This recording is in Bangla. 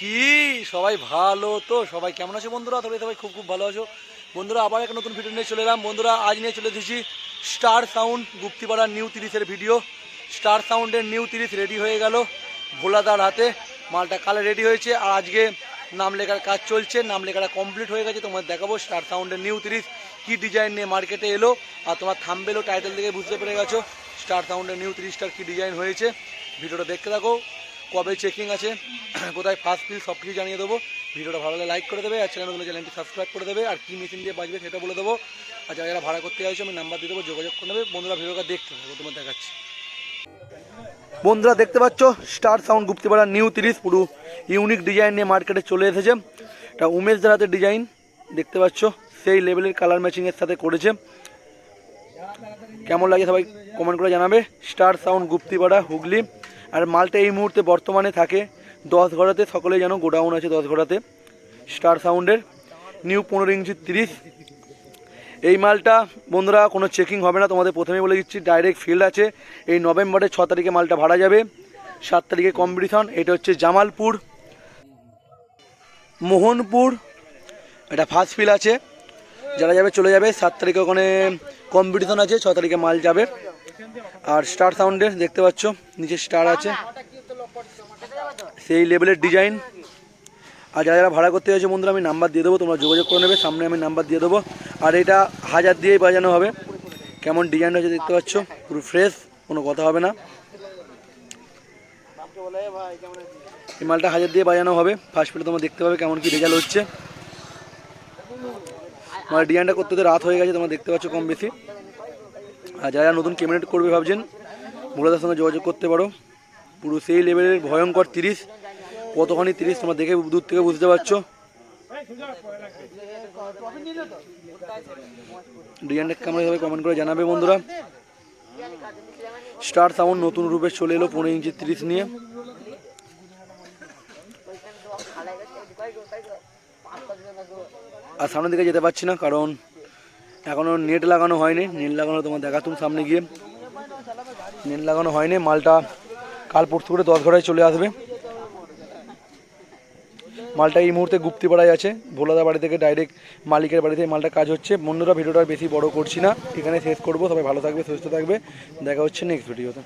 কি? সবাই ভালো তো? সবাই কেমন আছো বন্ধুরা? তবে সবাই খুব খুব ভালো আছো। বন্ধুরা, আবার একটা নতুন ভিডিও নিয়ে চলে এলাম। বন্ধুরা, আজ নিয়ে চলে এসেছি স্টার সাউন্ড গুপ্তিপাড়ার নিউ তিরিশের ভিডিও স্টার সাউন্ডের নিউ তিরিশ রেডি হয়ে গেল ভোলাদার হাতে। মালটা কালে রেডি হয়েছে। আর আজকে নাম লেখার কাজ চলছে। নাম লেখাটা কমপ্লিট হয়ে গেছে। তোমার দেখাবো স্টার সাউন্ডের নিউ তিরিশ। কী ডিজাইন নিয়ে মার্কেটে এলো? আর তোমার থাম্বেলো টাইটেল থেকে বুঝতে পেরে গেছো। স্টার সাউন্ডের নিউ তিরিশটার কী ডিজাইন হয়েছে? ভিডিওটা দেখতে থাকো। কবে চেকিং আছে, কোথায় ফার্স্ট ফিল সব কিছু জানিয়ে দেবো। ভিডিওটা ভালো লাগে লাইক করে দেবে আর চ্যানেলগুলো চ্যানেলটি সাবস্ক্রাইব করে দেবে। আর কী মেশিন দিয়ে বাজবে সেটা বলে দেবো। আর যারা যারা ভাড়া করতে চাইছো আমি নাম্বার দিয়ে দেবো, যোগাযোগ করে নেবে। বন্ধুরা, ভিডিওটা দেখতে থাকব তোমার দেখাচ্ছি। বন্ধুরা, দেখতে পাচ্ছ স্টার সাউন্ড গুপ্তিপাড়া নিউ তিরিশ, পুরো ইউনিক ডিজাইন নিয়ে মার্কেটে চলে এসেছে। এটা উমেশদের হাতে ডিজাইন দেখতে পাচ্ছ, সেই লেভেলের কালার ম্যাচিংয়ের সাথে করেছে। কেমন লাগে সবাই কমেন্ট করে জানাবে। Star sound Guptipara, Hooghly. আর মালটা এই মুহূর্তে বর্তমানে থাকে দশ ঘোড়াতে, সকলেই যেন গোডাউন আছে দশ ঘোড়াতে। স্টার সাউন্ডের, নিউ পনেরো ইঞ্চি তিরিশ। এই মালটা, বন্ধুরা, কোনো চেকিং হবে না, তোমাদের প্রথমেই বলে দিচ্ছি ডাইরেক্ট ফিল্ড আছে। এই নভেম্বরের ছ তারিখে মালটা ভাড়া যাবে। সাত তারিখে কম্পিটিশন এটা হচ্ছে জামালপুর। মোহনপুর, এটা ফার্স্ট ফিল আছে। যারা যাবে, চলে যাবে। সাত তারিখে ওখানে কম্পিটিশন আছে, ছ তারিখে মাল যাবে। আর স্টার সাউন্ডের দেখতে পাচ্ছ, নিচে স্টার আছে। সেই লেভেলের ডিজাইন আর যারা যারা ভাড়া করতে চাইছো বন্ধুরা, আমি নাম্বার দিয়ে দেবো, তোমরা যোগাযোগ করে নেবে, সামনে আমি নাম্বার দিয়ে দেবো। আর এটা হাজার দিয়েই বাজানো হবে। কেমন ডিজাইন হচ্ছে দেখতে পাচ্ছ, পুরো ফ্রেশ কোনো কথা হবে না। এই মালটা হাজার দিয়ে বাজানো হবে। ফার্স্ট ফিলে তোমরা দেখতে পাবে কেমন কি রেজাল্ট হচ্ছে। মানে ডিজাইনটা করতে তো রাত হয়ে গেছে, তোমরা দেখতে পাচ্ছ কম বেশি। আর যারা নতুন ক্যাবিনেট করবে ভাবছেন ভোলাদার সঙ্গে যোগাযোগ করতে পারো। পুরো সেই লেভেলের ভয়ঙ্কর তিরিশ, কতখানি তিরিশ তোমরা দেখে দূর থেকে বুঝতে পারছ। ডিজাইনটা কেমন হবে কমেন্ট করে জানাবে বন্ধুরা। স্টার সাউন্ড নতুন রূপে চলে এলো পনেরো ইঞ্চি তিরিশ নিয়ে। আর সামনের দিকে যেতে পারছি না, কারণ এখনও নেট লাগানো হয়নি, নেট লাগানো তোমার দেখা তুমি সামনে গিয়ে। নেট লাগানো হয়নি, মালটা কাল পরশু করে দশ ঘটায় চলে আসবে। মালটা এই মুহূর্তে গুপ্তিপাড়ায় আছে, ভোলাদা বাড়ি থেকে ডাইরেক্ট মালিকের বাড়ি থেকে মালটা কাজ হচ্ছে। বন্ধুরা, ভিডিওটা বেশি বড় করছি না এখানে শেষ করব। সবাই ভালো থাকবে, সুস্থ থাকবে। দেখা হচ্ছে নেক্সট ভিডিওতে